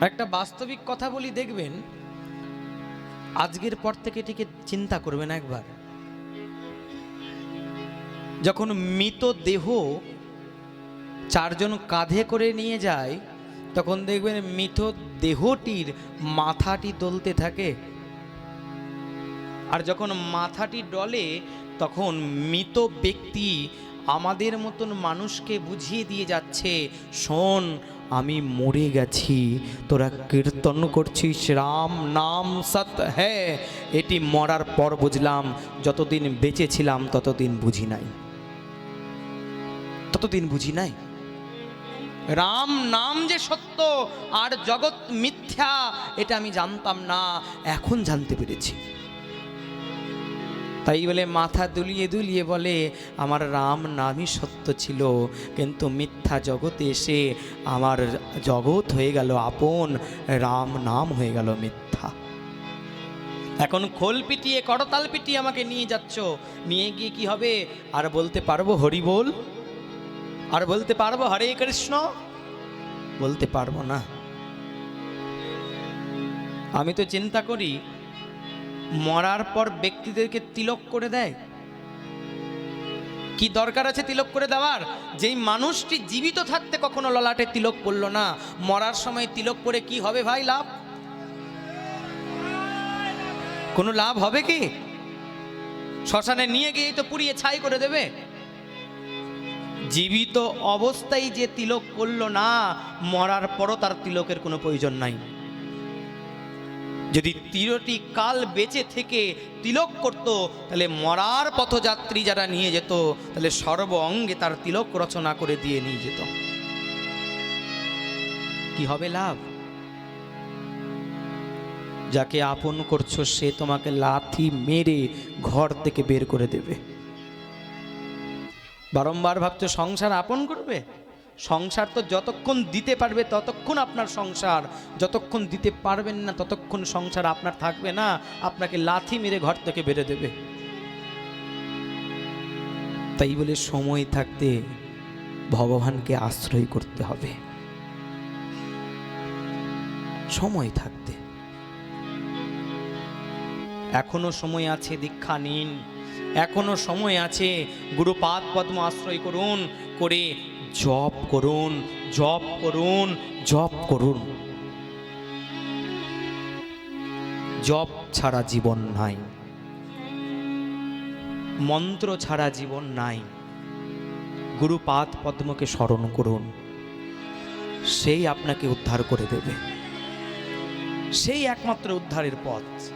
একটা বাস্তবিক কথা বলি, দেখবেন, আজকের পর থেকে এটিকে চিন্তা করবেন একবার। যখন মৃত দেহ চারজন কাঁধে করে নিয়ে যায়, তখন দেখবেন মৃত দেহটির মাথাটি দলতে থাকে। আর যখন মাথাটি ডলে, তখন মৃত ব্যক্তি আমাদের মতন মানুষকে বুঝিয়ে দিয়ে যাচ্ছে, শোন আমি মরে গেছি, তোরা কীর্তন করছিস, রাম নাম সত হ্যাঁ এটি মরার পর বুঝলাম, যতদিন বেঁচেছিলাম ততদিন বুঝি নাই। ততদিন বুঝি নাই? রাম নাম যে সত্য আর জগৎ মিথ্যা, এটা আমি জানতাম না, এখন জানতে পেরেছি। তাই বলে মাথা দুলিয়ে দুলিয়ে বলে, আমার রাম নামই সত্য ছিল, কিন্তু মিথ্যা জগতে এসে আমার জগৎ হয়ে গেল আপন, রাম নাম হয়ে গেল মিথ্যা। এখন খোল পিটিয়ে, করতাল পিটিয়ে আমাকে নিয়ে যাচ্ছ। নিয়ে গিয়ে কি হবে? আর বলতে পারব হরি বল? আর বলতে পারব হরে কৃষ্ণ? বলতে পারব না। আমি তো চিন্তা করি মরার পর ব্যক্তিদেরকে তিলক করে দেয়। কি দরকার আছে তিলক করে দেওয়ার? যেই মানুষটি জীবিত থাকতে কখনো ললাটে তিলক পড়ল না। মরার সময় তিলক পরে কি হবে ভাই লাভ? কোনো লাভ হবে কি? শ্মশানে নিয়ে গিয়েই তো পুড়িয়ে ছাই করে দেবে। জীবিত অবস্থায় যে তিলক করল না, মরার পরও তার তিলকের কোনো প্রয়োজন নাই। যদি তিরটি কাল বেঁচে থেকে তিলক করত, তাহলে মরার পথযাত্রী যারা নিয়ে যেত, তাহলে সর্ব অঙ্গে তার তিলক রচনা করে দিয়ে নিয়ে যেত। কি হবে লাভ? যাকে আপন করছ, সে তোমাকে লাথি মেরে ঘর থেকে বের করে দেবে। বারংবার ভাবছ সংসার আপন করবে? সংসার তো যতক্ষণ দিতে পারবে ততক্ষণ আপনার সংসার। যতক্ষণ দিতে পারবেন না ততক্ষণ সংসার আপনার থাকবে না, আপনাকে লাথি মেরে ঘর থেকে বেরে দেবে। তাই বলে সময় থাকতে ভগবানকে আশ্রয় করতে হবে। সময় থাকতে। এখনও সময় আছে, দীক্ষা নিন। এখনও সময় আছে, গুরুপাদ পদ্ম আশ্রয় করুন, করে জপ করুন জপ করুন জপ করুন। জপ ছাড়া জীবন নাই। মন্ত্র ছাড়া জীবন নাই। গুরুপাদ পদ্মকে স্মরণ করুন। সেই আপনাকে উদ্ধার করে দেবে। সেই একমাত্র উদ্ধারের পথ।